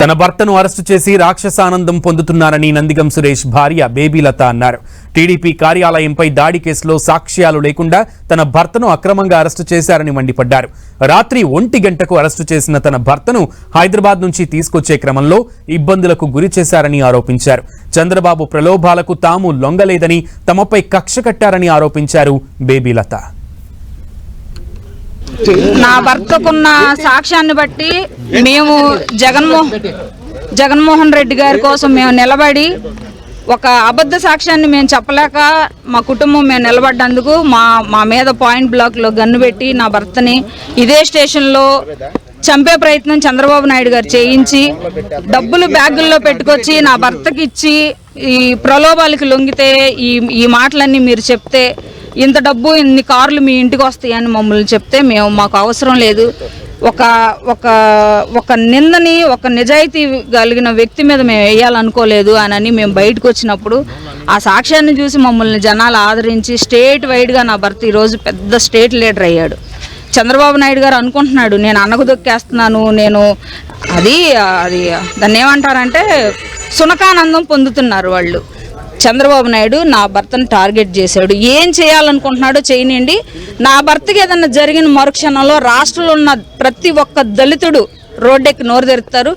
తన భర్తను అరెస్టు చేసి రాక్షసానందం పొందుతున్నారని నందిగం సురేష్ భార్య బేబీలత అన్నారు. టీడీపీ కార్యాలయంపై దాడి కేసులో సాక్ష్యాలు లేకుండా తన భర్తను అక్రమంగా అరెస్టు చేశారని మండిపడ్డారు. రాత్రి ఒంటి గంటకు అరెస్టు చేసిన తన భర్తను హైదరాబాద్ నుంచి తీసుకొచ్చే క్రమంలో ఇబ్బందులకు గురి చేశారని ఆరోపించారు. చంద్రబాబు ప్రలోభాలకు తాము లొంగలేదని తమపై కక్ష కట్టారని ఆరోపించారు బేబీలత నా భర్తకున్న సాక్ష్యాన్ని బట్టి మేము జగన్మోహన్ జగన్మోహన్ రెడ్డి గారి కోసం మేము నిలబడి ఒక అబద్ధ సాక్ష్యాన్ని మేము చెప్పలేక మా కుటుంబం మేము నిలబడ్డందుకు మా మా మీద పాయింట్ బ్లాక్లో గన్ను పెట్టి నా భర్తని ఇదే స్టేషన్లో చంపే ప్రయత్నం చంద్రబాబు నాయుడు గారు చేయించి డబ్బులు బ్యాగుల్లో పెట్టుకొచ్చి నా భర్తకి ఇచ్చి ఈ ప్రలోభాలకి లొంగితే ఈ ఈ మాటలన్నీ మీరు చెప్తే ఇంత డబ్బు ఇన్ని కార్లు మీ ఇంటికి వస్తాయని మమ్మల్ని చెప్తే మేము మాకు అవసరం లేదు. ఒక ఒక ఒక నిందని ఒక నిజాయితీ కలిగిన వ్యక్తి మీద మేము వేయాలనుకోలేదు అని మేము బయటకు వచ్చినప్పుడు ఆ సాక్ష్యాన్ని చూసి మమ్మల్ని జనాలు ఆదరించి స్టేట్ వైడ్గా నా భర్త ఈరోజు పెద్ద స్టేట్ లీడర్ అయ్యాడు. చంద్రబాబు నాయుడు గారు అనుకుంటున్నాడు నేను అన్నకు దొక్కేస్తున్నాను నేను అది అది దాన్ని ఏమంటారంటే సునకానందం పొందుతున్నారు వాళ్ళు. చంద్రబాబు నాయుడు నా భర్తను టార్గెట్ చేశాడు. ఏం చేయాలనుకుంటున్నాడో చేయనండి నా భర్తకి ఏదన్నా జరిగిన మరుక్షణంలో రాష్ట్రంలో ఉన్న ప్రతి ఒక్క దళితుడు రోడ్డెక్కి నోరు తెరుతారు